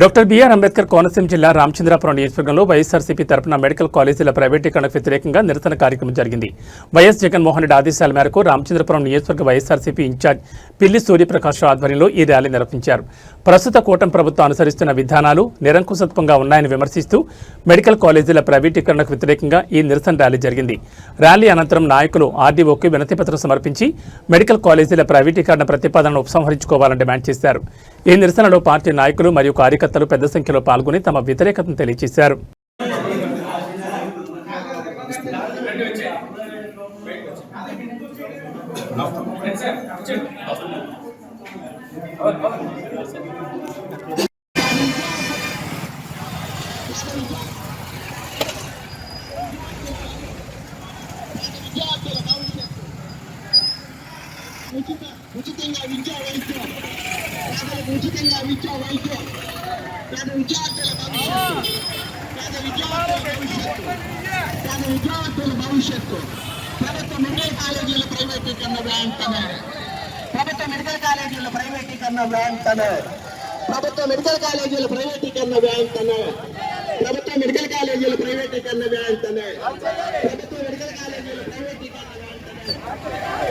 Doctor BR Ambedkar Konaseema జిల్లా రామచంద్రాపురం నియోజకవర్గంలో వైఎస్ఆర్సీపీ తరపున మెడికల్ కాలేజీల ప్రైవేటీకరణకు వ్యతిరేకంగా నిరసన కార్యక్రమం జరిగింది. వైఎస్ జగన్మోహన్ రెడ్డి ఆదేశాల మేరకు రామచంద్రపురం నియోజకవర్గ వైఎస్ఆర్సీపీ ఇన్ఛార్జ్ పిల్లి సూర్యప్రకాష్ ఆధ్వర్యంలో ఈ ర్యాలీ నిర్వహించారు. ప్రస్తుత కూటమి ప్రభుత్వం అనుసరిస్తున్న విధానాలు నిరంకుశత్వంగా ఉన్నాయని విమర్శిస్తూ మెడికల్ కాలేజీల ప్రైవేటీకరణకు వ్యతిరేకంగా ఈ నిరసన ర్యాలీ జరిగింది. ర్యాలీ అనంతరం నాయకులు ఆర్డీఓకి వినతిపత్రం సమర్పించి మెడికల్ కాలేజీల ప్రైవేటీకరణ ప్రతిపాదనను ఉపసంహరించుకోవాలని డిమాండ్ చేశారు. ఈ నిరసనలో పార్టీ నాయకులు మరియు కార్యకర్తలు పెద్ద సంఖ్యలో పాల్గొని తమ వ్యతిరేకతను తెలియజేశారు you. ఉచితంగా విద్యా వైద్యం. పేదలకు ఉచితంగా విద్యా వైద్యం. పేద విద్యార్థుల భవిష్యత్తు. పేద విద్యార్థుల భవిష్యత్తు. పేద విద్యార్థుల భవిష్యత్తు. ప్రభుత్వ మెడికల్ కాలేజీల ప్రైవేటీకరణ వెంటనే ప్రభుత్వ మెడికల్ కాలేజీల ప్రైవేటీకరణ వెంటనే ప్రభుత్వ మెడికల్ కాలేజీల ప్రైవేటీకరణ వెంటనే ప్రభుత్వ మెడికల్ కాలేజీల ప్రైవేటీకరణ వెంటనే ప్రభుత్వ మెడికల్ కాలేజీల ప్రైవేటీకరణ వెంటనే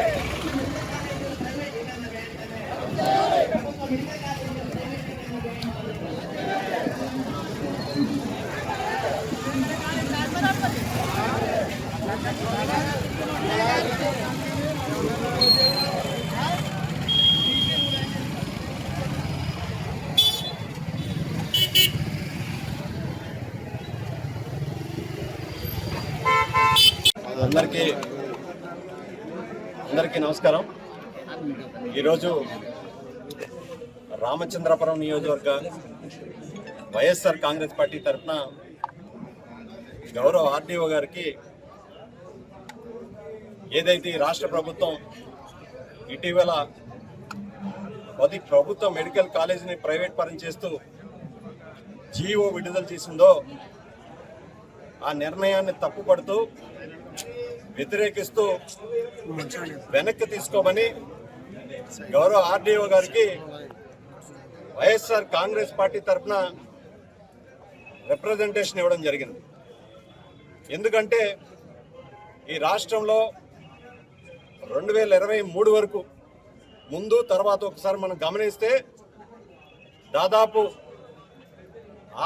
అందరికీ అందరికీ నమస్కారం ఈరోజు రామచంద్రపురం నియోజకవర్గ వైఎస్ఆర్ కాంగ్రెస్ పార్టీ తరఫున గౌరవ ఆర్డీఓ గారికి ఏదైతే రాష్ట్ర ప్రభుత్వం ఇటీవల పది ప్రభుత్వ మెడికల్ కాలేజీని ప్రైవేట్ పరం చేస్తూ జీవో విడుదల చేసిందో ఆ నిర్ణయాన్ని తప్పుపడుతూ వ్యతిరేకిస్తూ వెనక్కి తీసుకోమని గౌరవ ఆర్డీఓ గారికి వైఎస్ఆర్ కాంగ్రెస్ పార్టీ తరఫున రిప్రజెంటేషన్ ఇవ్వడం జరిగింది. ఎందుకంటే ఈ రాష్ట్రంలో రెండు వేల ఇరవై మూడు వరకు ముందు తర్వాత ఒకసారి మనం గమనిస్తే దాదాపు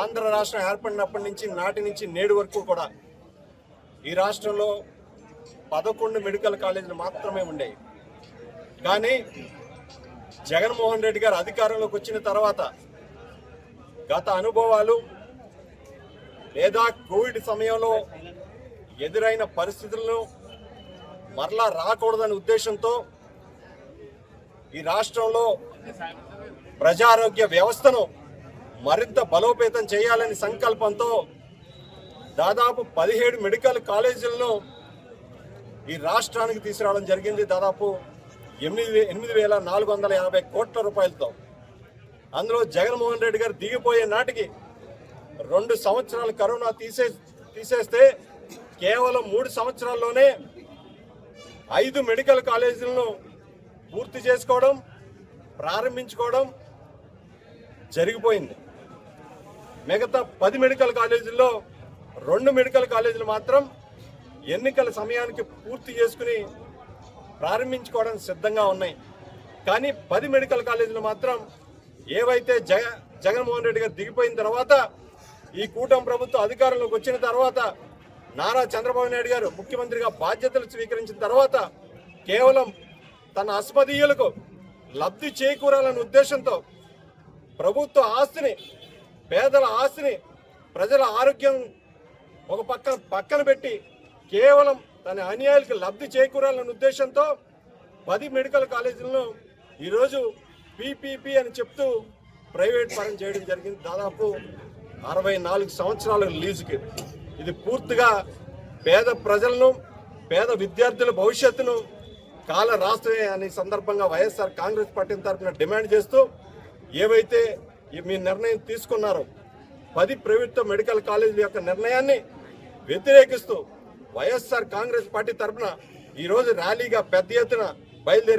ఆంధ్ర రాష్ట్రం ఏర్పడినప్పటి నుంచి నాటి నుంచి నేడు వరకు కూడా ఈ రాష్ట్రంలో పదకొండు మెడికల్ కాలేజీలు మాత్రమే ఉండేవి. కానీ జగన్మోహన్ రెడ్డి గారు అధికారంలోకి వచ్చిన తర్వాత గత అనుభవాలు లేదా కోవిడ్ సమయంలో ఎదురైన పరిస్థితులను మరలా రాకూడదనే ఉద్దేశంతో ఈ రాష్ట్రంలో ప్రజారోగ్య వ్యవస్థను మరింత బలోపేతం చేయాలని సంకల్పంతో దాదాపు పదిహేడు మెడికల్ కాలేజీలను ఈ రాష్ట్రానికి తీసుకురావడం జరిగింది. దాదాపు ఎనిమిది వే- ఎనిమిది వేల నాలుగు వందల యాభై కోట్ల రూపాయలతో. అందులో జగన్మోహన్ రెడ్డి గారు దిగిపోయే నాటికి రెండు సంవత్సరాలు కరోనా తీసే తీసేస్తే కేవలం మూడు సంవత్సరాల్లోనే ఐదు మెడికల్ కాలేజీలను పూర్తి చేసుకోవడం ప్రారంభించుకోవడం జరిగిపోయింది. మిగతా పది మెడికల్ కాలేజీల్లో రెండు మెడికల్ కాలేజీలు మాత్రం ఎన్నికల సమయానికి పూర్తి చేసుకుని ప్రారంభించుకోవడానికి సిద్ధంగా ఉన్నాయి. కానీ పది మెడికల్ కాలేజీలు మాత్రం ఏవైతే జగ జగన్మోహన్ రెడ్డి గారు దిగిపోయిన తర్వాత ఈ కూటమి ప్రభుత్వం అధికారంలోకి వచ్చిన తర్వాత నారా చంద్రబాబు నాయుడు గారు ముఖ్యమంత్రిగా బాధ్యతలు స్వీకరించిన తర్వాత కేవలం తన అస్మదీయులకు లబ్ధి చేకూరాలనే ఉద్దేశంతో ప్రభుత్వ ఆస్తిని పేదల ఆస్తిని ప్రజల ఆరోగ్యం ఒక పక్క పక్కన పెట్టి కేవలం తన అన్యాయాలకు లబ్ధి చేకూరాలన్న ఉద్దేశంతో పది మెడికల్ కాలేజీలను ఈరోజు పీపీపీ అని చెప్తూ ప్రైవేట్ పరం చేయడం జరిగింది. దాదాపు అరవై నాలుగు సంవత్సరాల లీజుకి. ఇది పూర్తిగా పేద ప్రజలను పేద విద్యార్థుల భవిష్యత్తును కాల రాష్ట్రమే అనే సందర్భంగా వైఎస్ఆర్ కాంగ్రెస్ పార్టీ తరఫున డిమాండ్ చేస్తూ ఏవైతే మీ నిర్ణయం తీసుకున్నారో పది ప్రభుత్వ మెడికల్ కాలేజీల యొక్క నిర్ణయాన్ని వ్యతిరేకిస్తూ వైఎస్ఆర్ కాంగ్రెస్ పార్టీ తరఫున ఈరోజు ర్యాలీగా పెద్ద ఎత్తున బయలుదేరి